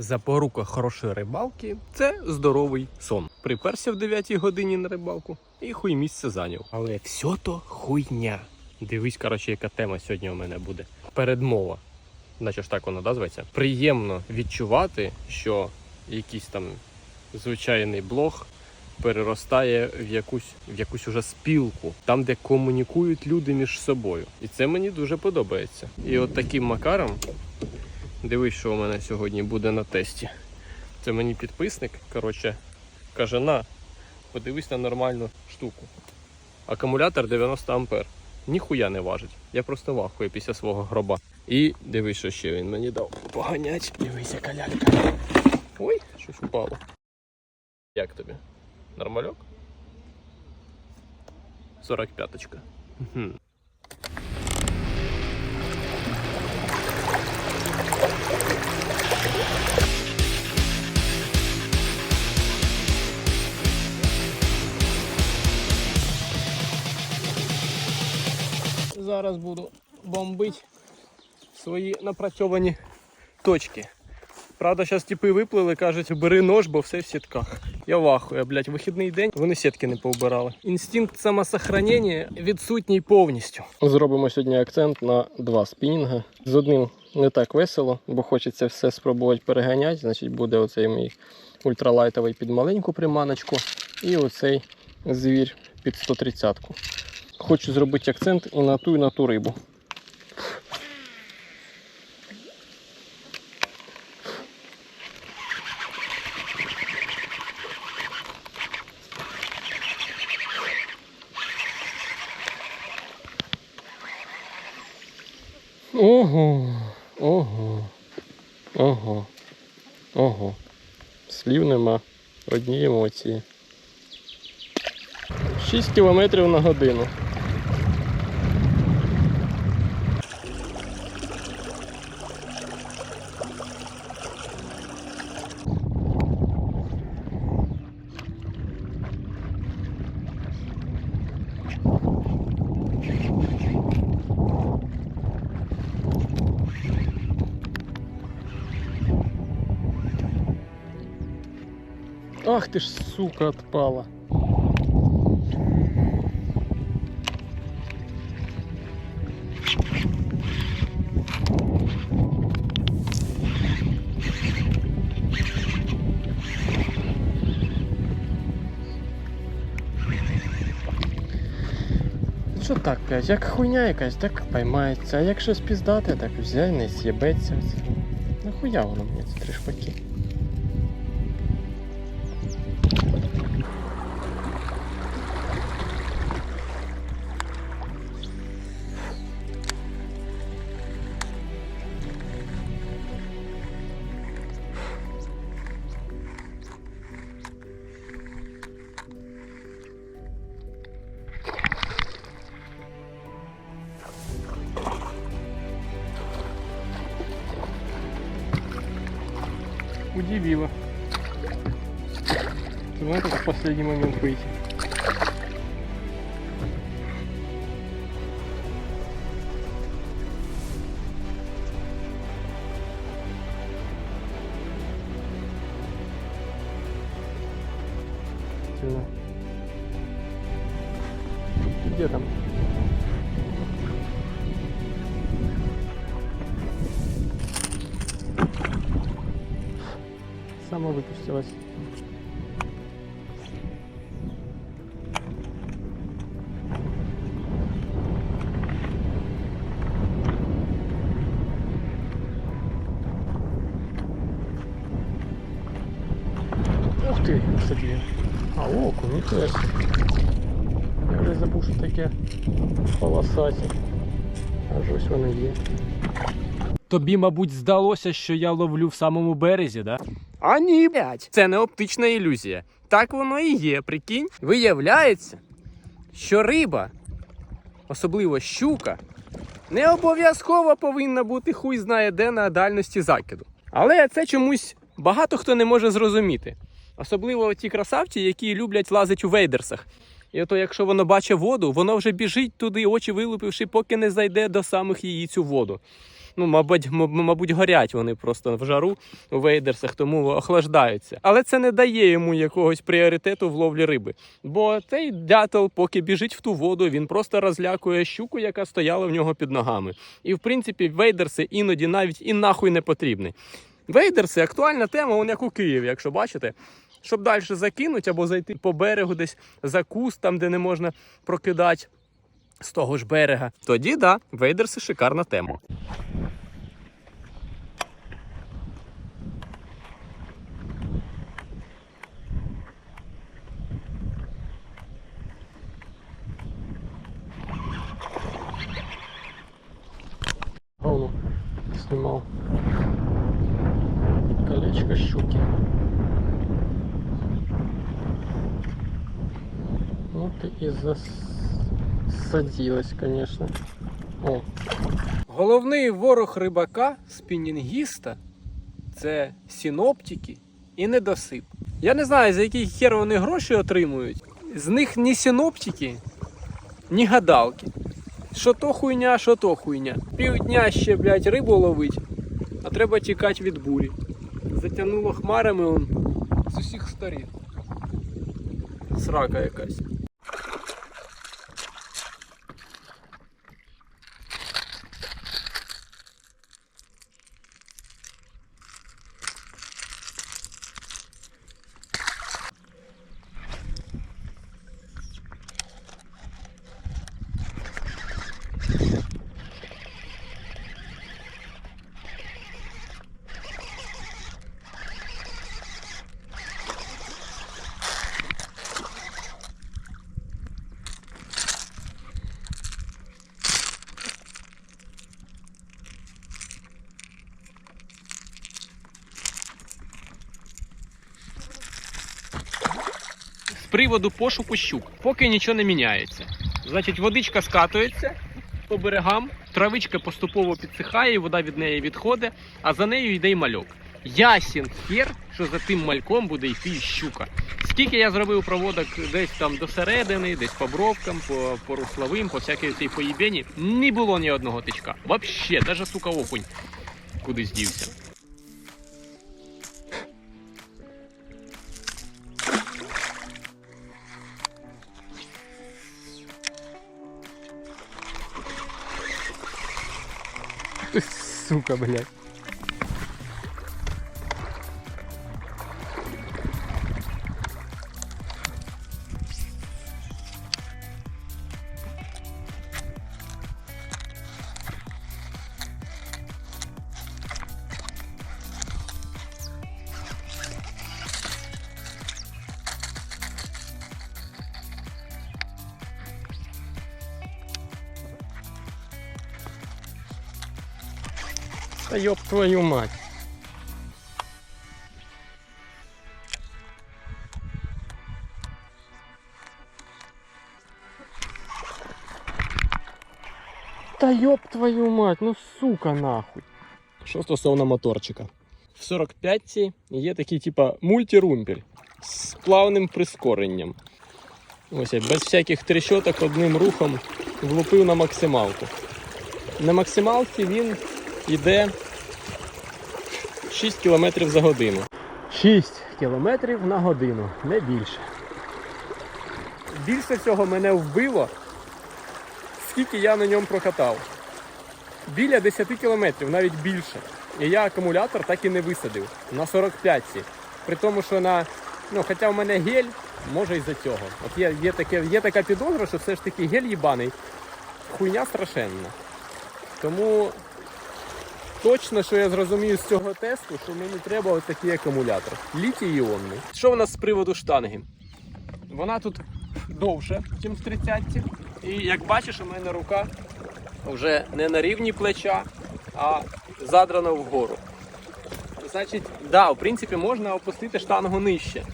Запорука хорошої рибалки це здоровий сон. Приперся в 9 годині на рибалку і хуй місце зайняв. Але все то хуйня. Дивись, коротше, яка тема сьогодні у мене буде. Передмова. Наче ж так вона да, зветься. Приємно відчувати, що якийсь там звичайний блог переростає в якусь, в якусь уже спілку, там, де комунікують люди між собою. І це мені дуже подобається. І от таким макаром Дивись, що у мене сьогодні буде на тесті. Це мені підписник, коротше, каже, на, подивись на нормальну штуку. Акумулятор 90 ампер. Ніхуя не важить. Я просто вахую після свого гроба. І дивись, що ще він мені дав. Поганять. Дивись, яка лялька. Ой, щось упало. Як тобі? Нормальок? 45-очка. Зараз буду бомбити свої напрацьовані точки. Правда, зараз типи виплили, кажуть, бери нож, бо все в сітках. Я вахую, блядь, вихідний день, вони сітки не повбирали. Інстинкт самосохранення відсутній повністю. Зробимо сьогодні акцент на два спінінга. З одним не так весело, бо хочеться все спробувати переганяти. Значить, буде оцей мій ультралайтовий під маленьку приманочку і оцей звір під 130-ку. Хочу зробити акцент і на ту, і на ту рибу. Ого, ого, ого, ого. Слів нема. Одні емоції. 6 кілометрів на годину. Ты ж, сука, отпала. Що так, блядь, як хуйня якась, так поймається, а якщо спіздати, так взяй, не з'єбеться. Нахуя воно мені ці три шпаки? Удивило. Ну, это в последний момент выйти. Ух. А ніхуя. собі. Я вже забув, що таке полосаті. Аж ось вони є. Тобі, мабуть, здалося, що я ловлю в самому березі, да? А ні, блядь. Це не оптична ілюзія. Так воно і є, прикинь. Виявляється, що риба, особливо щука, не обов'язково повинна бути хуй знає де на дальності закиду. Але це чомусь багато хто не може зрозуміти. Особливо ті красавці, які люблять лазити у вейдерсах. І ото, якщо воно бачить воду, воно вже біжить туди, очі вилупивши, поки не зайде до самих її цю воду. Ну, мабуть, мабуть, горять вони просто в жару у вейдерсах, тому охлаждаються. Але це не дає йому якогось пріоритету в ловлі риби. Бо цей дятел, поки біжить в ту воду, він просто розлякує щуку, яка стояла в нього під ногами. І в принципі, вейдерси іноді навіть і нахуй не потрібні. Вейдерси актуальна тема, он як у Києві, якщо бачите. Щоб далі закинути або зайти по берегу десь за куст, там де не можна прокидати з того ж берега. Тоді да, вейдерси шикарна тема. Снимал колечко щуки. Вот и засадилась, конечно. О. Головний ворог рибака, спінінгіста це синоптики і недосип. Я не знаю, за який хер вони гроші отримують. З них ні синоптики, ні гадалки. Що то хуйня, що то хуйня. Півдня ще, блядь, рибу ловить, а треба тікати від бурі. Затягнуло хмарами он з усіх сторін. Срака якась. Приводу пошуку щук, поки нічого не міняється. Значить, водичка скатується по берегам, травичка поступово підсихає, вода від неї відходить, а за нею йде й мальок. Ясін хер, що за тим мальком буде йти щука. Скільки я зробив проводок десь там до середини, десь по бровкам, по, по русловим, по всякій цій поїбені, не було ні одного тичка. Вообще, навіть сука окунь кудись дівся. Сука, блядь. Да ёб твою мать. Та ёб твою мать, ну сука нахуй. Що стосовно моторчика. В 45-ці є такий типа мультирумпель з плавним прискоренням. Ось я без всяких трещоток одним рухом влупив на максималку. На максималці він йде 6 км за годину. 6 км на годину, не більше. Більше всього мене вбило, скільки я на ньому прокатав. Біля 10 км, навіть більше. І я акумулятор так і не висадив на 45-ці. При тому, що на. Ну, хоча в мене гель, може і за цього. От є, є, таке, є така підозра, що все ж таки гель їбаний, хуйня страшенна. Тому точно, що я зрозумію з цього тесту, що мені треба ось такий акумулятор. Літій іонний. Що в нас з приводу штанги? Вона тут довше, ніж в 30-ці. І як бачиш, у мене рука вже не на рівні плеча, а задрана вгору. Значить, да, в принципі, можна опустити штангу нижче.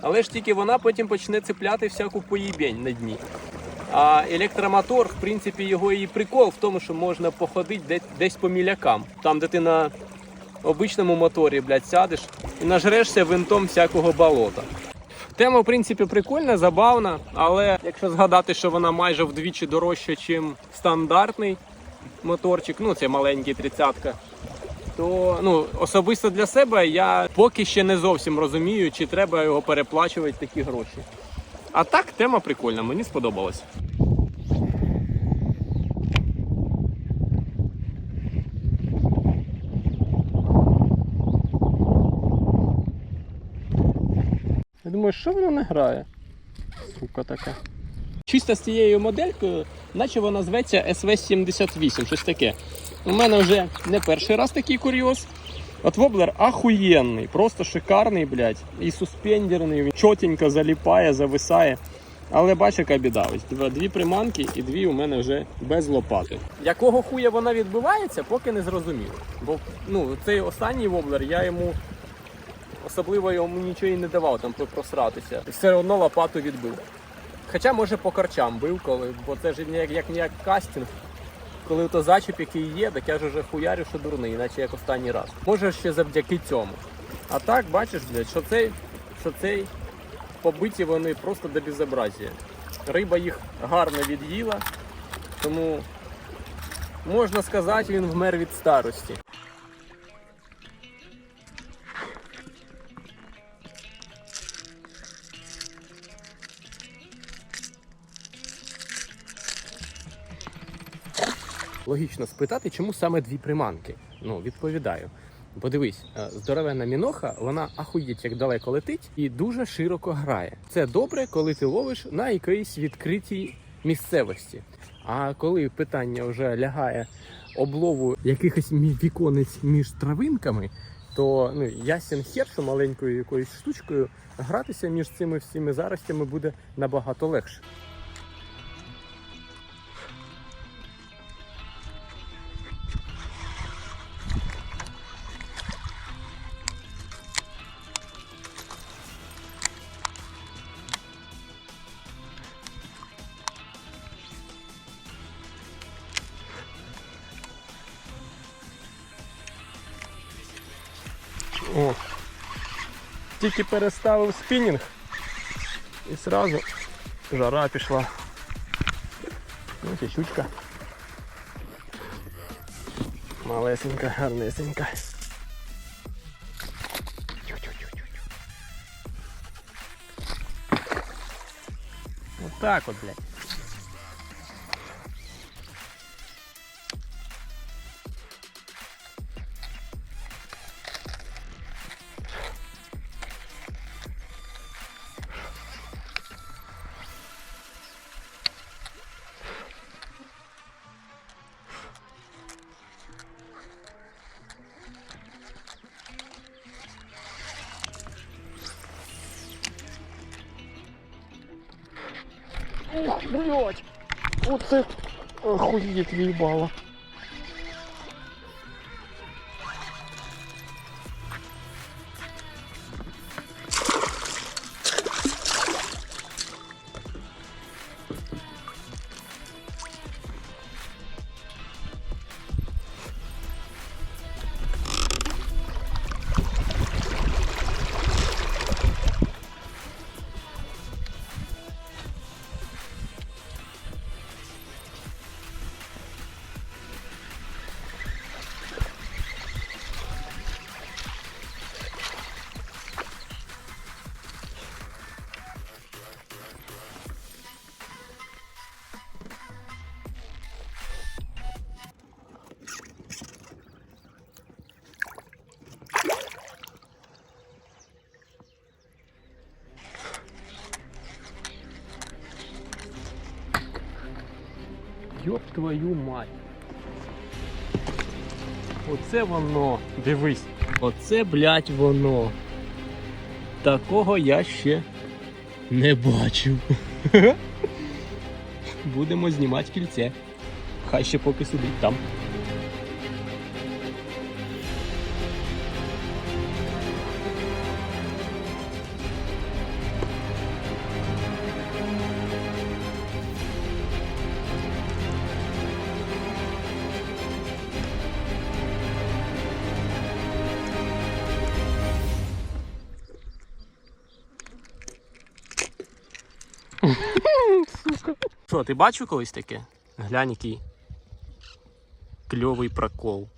Але ж тільки вона потім почне цепляти всяку поїбень на дні. А електромотор, в принципі, його і прикол в тому, що можна походити десь, по мілякам. Там, де ти на обичному моторі, блядь, сядеш і нажрешся винтом всякого болота. Тема, в принципі, прикольна, забавна, але якщо згадати, що вона майже вдвічі дорожча, ніж стандартний моторчик, ну це маленький тридцятка. То ну, особисто для себе я поки ще не зовсім розумію, чи треба його переплачувати такі гроші. А так, тема прикольна, мені сподобалось. Я думаю, що воно не грає? Сука така. Чисто з цією моделькою, наче вона зветься SV78, щось таке. У мене вже не перший раз такий курйоз. От воблер ахуєнний, просто шикарний, блядь. І суспендерний, він чотенько заліпає, зависає. Але бач, яка біда. Ось дві приманки і дві у мене вже без лопати. Якого хуя вона відбивається, поки не зрозуміло. Бо ну, цей останній воблер я йому особливо йому нічого і не давав там просратися. І все одно лопату відбив. Хоча, може, по корчам бив, коли, бо це ж ніяк як ніяк кастинг. Коли то зачіп, який є, так я ж вже хуярю, що дурний, іначе як останній раз. Може ще завдяки цьому. А так, бачиш, блядь, що цей, що цей побиті вони просто до безобразія. Риба їх гарно від'їла, тому можна сказати, він вмер від старості. Логічно спитати, чому саме дві приманки. Ну, відповідаю. Бо дивись, е, здоровенна міноха, вона ахуєть як далеко летить і дуже широко грає. Це добре, коли ти ловиш на якоїсь відкритій місцевості. А коли питання вже лягає облову якихось віконець між травинками, то ну, ясен хер, що маленькою якоюсь штучкою гратися між цими всіми заростями буде набагато легше. О. Тільки переставив спінінг і зразу жара пішла. Ось і щучка. Малесенька, гарнесенька. Вот так вот, блядь. Блядь! Оце охуєть в'їбало. Твою мать. Оце воно. Дивись. Оце, блядь, воно. Такого я ще не бачив. Будемо знімати кільце. Хай ще поки сидить там. Ти бачив колись таке? Глянь який. кльовий прокол.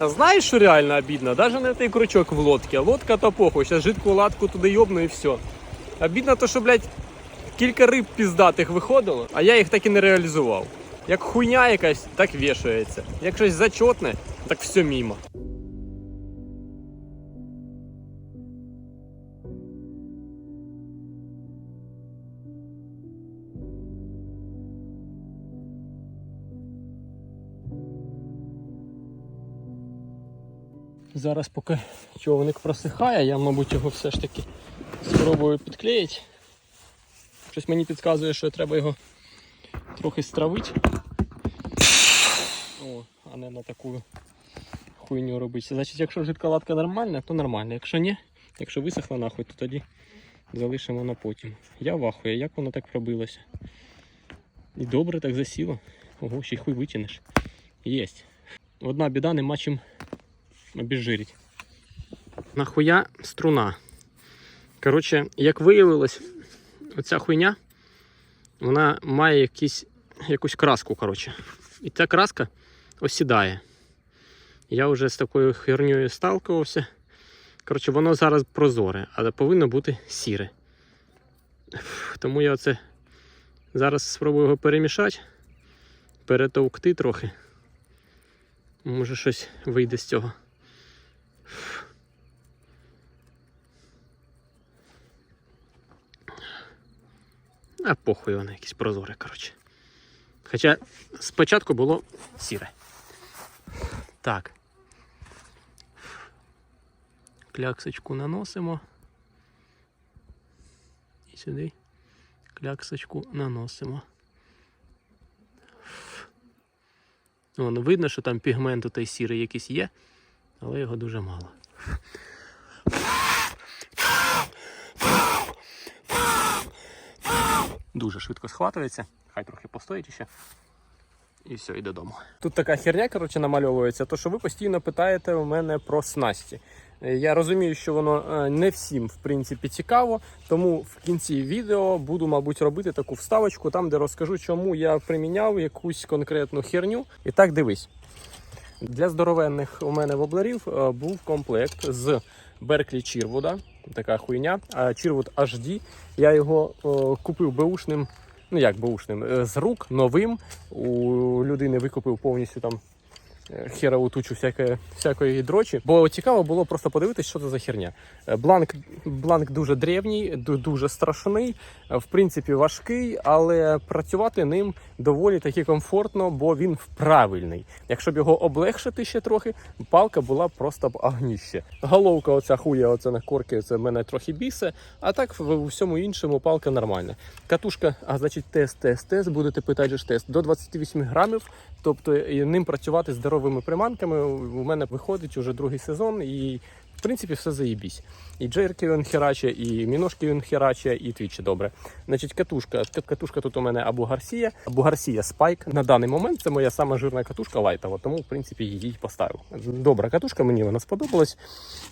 Знаєш, що реально обідно? Даже не той крючок в лодці. Лодка то похуй, зараз жидку латку туди йобну і все. Обідно то, що, блядь, кілька риб піздатих виходило, а я їх так і не реалізував. Як хуйня якась, так вішається. Як щось зачотне, так все мімо. Зараз поки човник просихає, я, мабуть, його все ж таки спробую підклеїти. Щось мені підказує, що треба його трохи стравити. О, а не на таку хуйню робити. Значить, якщо жидка латка нормальна, то нормально. Якщо ні, якщо висохла нахуй, то тоді залишимо на потім. Я вахую, як воно так пробилося. І добре так засіло. Ого, ще й хуй витягнеш. Єсть. Одна біда, нема чим обезжирить. Нахуя струна. Коротше, як виявилось, оця хуйня, вона має якісь, якусь краску. коротше. І ця краска осідає. Я вже з такою хернею сталкувався. Коротше, воно зараз прозоре, але повинно бути сіре. Тому я оце зараз спробую його перемішати, перетовкти трохи. Може щось вийде з цього. А похуй воно якесь прозоре, коротше. Хоча спочатку було сіре. Так. Кляксочку наносимо. І сюди кляксочку наносимо. Вон, видно, що там пігмент той сірий якийсь є, але його дуже мало. Дуже швидко схватується. Хай трохи постоїть ще. І все, і додому. Тут така херня, коротше, намальовується, то що ви постійно питаєте у мене про снасті. Я розумію, що воно е, не всім в принципі цікаво, тому в кінці відео буду, мабуть, робити таку вставочку, там де розкажу, чому я приміняв якусь конкретну херню. І так дивись. Для здоровенних у мене воблерів е, був комплект з Берклі Чірвуда. Така хуйня. А Chirwood HD. Я його о, купив беушним, ну як беушним, е, з рук новим. У людини викупив повністю там е, херову тучу всякої, всякої дрочі. Бо цікаво було просто подивитися, що це за херня. Е, Бланк, бланк дуже древній, дуже страшний, е, в принципі, важкий, але працювати ним доволі таки комфортно, бо він правильний. Якщо б його облегшити ще трохи, палка була просто б агніще. Головка, оця хуя, оце на корки, це мене трохи бісе. А так в в усьому іншому палка нормальна. Катушка, а значить, тест, тест, тест. Будете питати ж тест до 28 грамів. Тобто ним працювати з здоровими приманками. У мене виходить уже другий сезон, і в принципі все заєбісь. І джерки він хераче, і міношки він хераче, і твічі добре. Значить, катушка. Катушка тут у мене або Гарсія, або Гарсія Спайк. На даний момент це моя сама жирна катушка лайтова, тому в принципі її поставив. Добра катушка, мені вона сподобалась.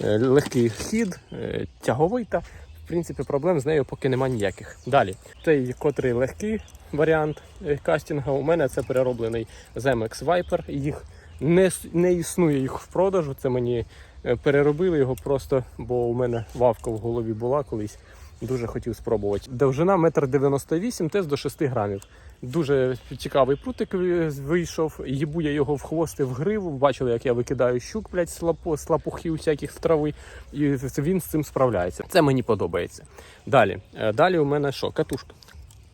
Е, Легкий хід, е, тяговита. В принципі, проблем з нею поки нема ніяких. Далі, цей котрий легкий варіант е, кастінга. У мене це перероблений з MX Viper. Їх не, не існує їх в продажу. Це мені е, переробили його просто, бо у мене вавка в голові була колись. Дуже хотів спробувати. Довжина 1,98 м, тест до 6 грамів. Дуже цікавий прутик вийшов. Їбу я його в хвост і в гриву. Бачили, як я викидаю щук, блядь, слапо, слапухів всяких з трави. І він з цим справляється. Це мені подобається. Далі. Е, Далі у мене що? Катушка.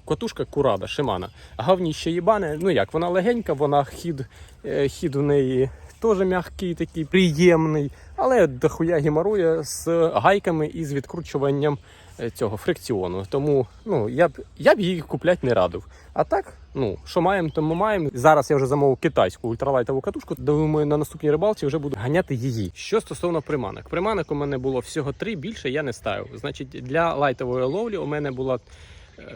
Катушка Курада, Шимана. Гавніще їбане. Ну як, вона легенька, вона хід, е, хід у неї теж м'який, такий приємний, але дохуя геморує з гайками і з відкручуванням е, цього фрикціону. Тому ну, я б, я б її купляти не радив. А так, ну, що маємо, то ми маємо. Зараз я вже замовив китайську ультралайтову катушку. Думаю, на наступній рибалці вже буду ганяти її. Що стосовно приманок. Приманок у мене було всього три, більше я не ставив. Значить, для лайтової ловлі у мене була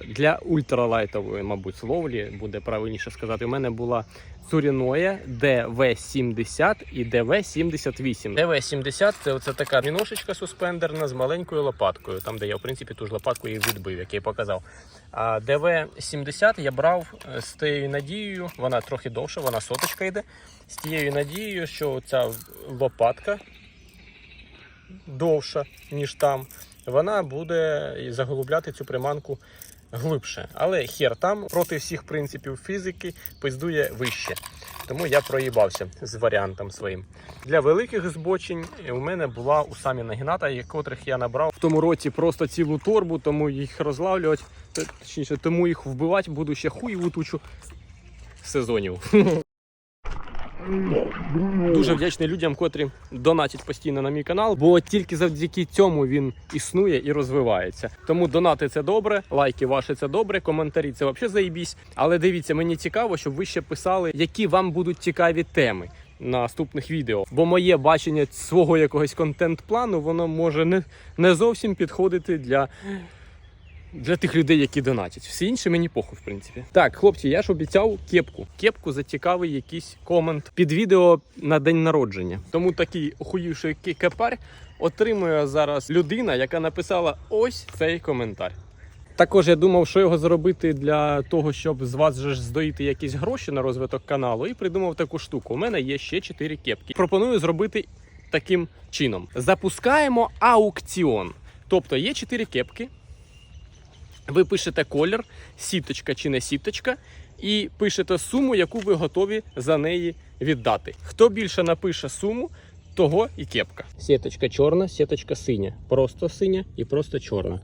Для ультралайтової, мабуть, ловлі буде правильніше сказати. У мене була Цуріноя DV70 і DV78. DV70 це оце така міношечка суспендерна з маленькою лопаткою, там де я в принципі ту ж лопатку і відбив, як я показав. А DV70 я брав е, з тією надією, вона трохи довша, вона соточка йде. З тією надією, що ця лопатка довша, ніж там, вона буде заглубляти цю приманку глибше. Але хер там проти всіх принципів фізики пиздує вище. Тому я проїбався з варіантом своїм. Для великих збочень у мене була у самі нагіната, котрих я набрав в тому році просто цілу торбу, тому їх розлавлювати, точніше, тому їх вбивати буду ще хуєву тучу сезонів. Дуже вдячний людям, котрі донатять постійно на мій канал, бо тільки завдяки цьому він існує і розвивається. Тому донати це добре, лайки ваші це добре, коментарі це взагалі заїбісь. Але дивіться, мені цікаво, щоб ви ще писали, які вам будуть цікаві теми. Наступних відео, бо моє бачення свого якогось контент-плану воно може не, не зовсім підходити для для тих людей, які донатять. Всі інші мені похуй, в принципі. Так, хлопці, я ж обіцяв кепку. Кепку за цікавий якийсь комент під відео на день народження. Тому такий охуївший кепар отримує зараз людина, яка написала ось цей коментар. Також я думав, що його зробити для того, щоб з вас же здоїти якісь гроші на розвиток каналу, і придумав таку штуку. У мене є ще 4 кепки. Пропоную зробити таким чином: запускаємо аукціон. Тобто є 4 кепки. Ви пишете колір, сіточка чи не сіточка, і пишете суму, яку ви готові за неї віддати. Хто більше напише суму, того і кепка. Сіточка чорна, сіточка синя. Просто синя і просто чорна.